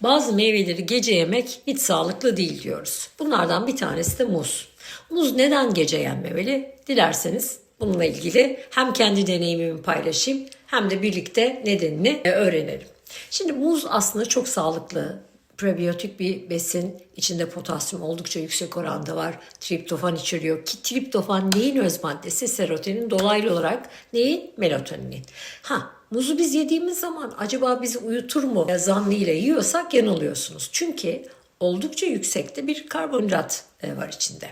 Bazı meyveleri gece yemek hiç sağlıklı değil diyoruz. Bunlardan bir tanesi de muz. Muz neden gece yenmemeli? Dilerseniz bununla ilgili hem kendi deneyimimi paylaşayım hem de birlikte nedenini e, öğrenelim. Şimdi muz aslında çok sağlıklı, prebiyotik bir besin. İçinde potasyum oldukça yüksek oranda var. Triptofan içeriyor ki triptofan neyin öz maddesi? Serotonin dolaylı olarak neyin? Melatoninin. Ha muzu biz yediğimiz zaman acaba bizi uyutur mu? Zannıyla yiyorsak yanılıyorsunuz. Çünkü oldukça yüksekte bir karbonhidrat e, var içinde.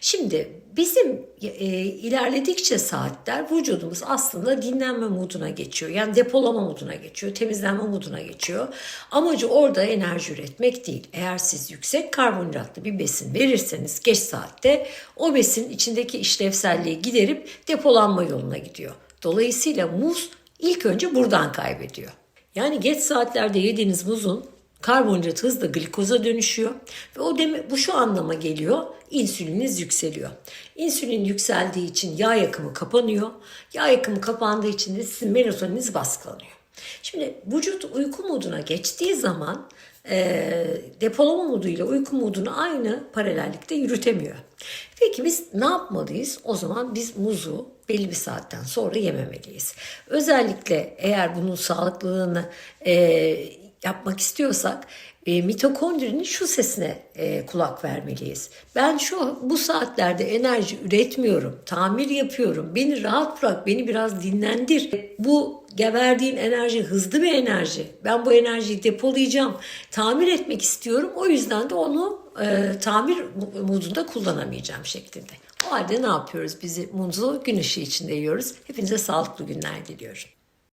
Şimdi bizim e, ilerledikçe saatler vücudumuz aslında dinlenme moduna geçiyor. Yani depolama moduna geçiyor, temizlenme moduna geçiyor. Amacı orada enerji üretmek değil. Eğer siz yüksek karbonhidratlı bir besin verirseniz geç saatte o besin içindeki işlevselliği giderip depolanma yoluna gidiyor. Dolayısıyla muz ilk önce buradan kaybediyor. Yani geç saatlerde yediğiniz muzun karbonhidrat hızla glikoza dönüşüyor ve o deme, bu şu anlama geliyor insüliniz yükseliyor. İnsülin yükseldiği için yağ yakımı kapanıyor. Yağ yakımı kapandığı için de sizin melatoniniz baskılanıyor. Şimdi vücut uyku moduna geçtiği zaman e, depolama moduyla uyku modunu aynı paralellikte yürütemiyor. Peki biz ne yapmalıyız? O zaman biz muzu belli bir saatten sonra yememeliyiz. Özellikle eğer bunun sağlıklılığını e, yapmak istiyorsak e, mitokondrinin şu sesine e, kulak vermeliyiz. Ben şu bu saatlerde enerji üretmiyorum, tamir yapıyorum. Beni rahat bırak, beni biraz dinlendir. Bu verdiğin enerji hızlı bir enerji. Ben bu enerjiyi depolayacağım, tamir etmek istiyorum. O yüzden de onu e, tamir modunda kullanamayacağım şeklinde. O halde ne yapıyoruz? Bizi muzu gün ışığı içinde yiyoruz. Hepinize sağlıklı günler diliyorum.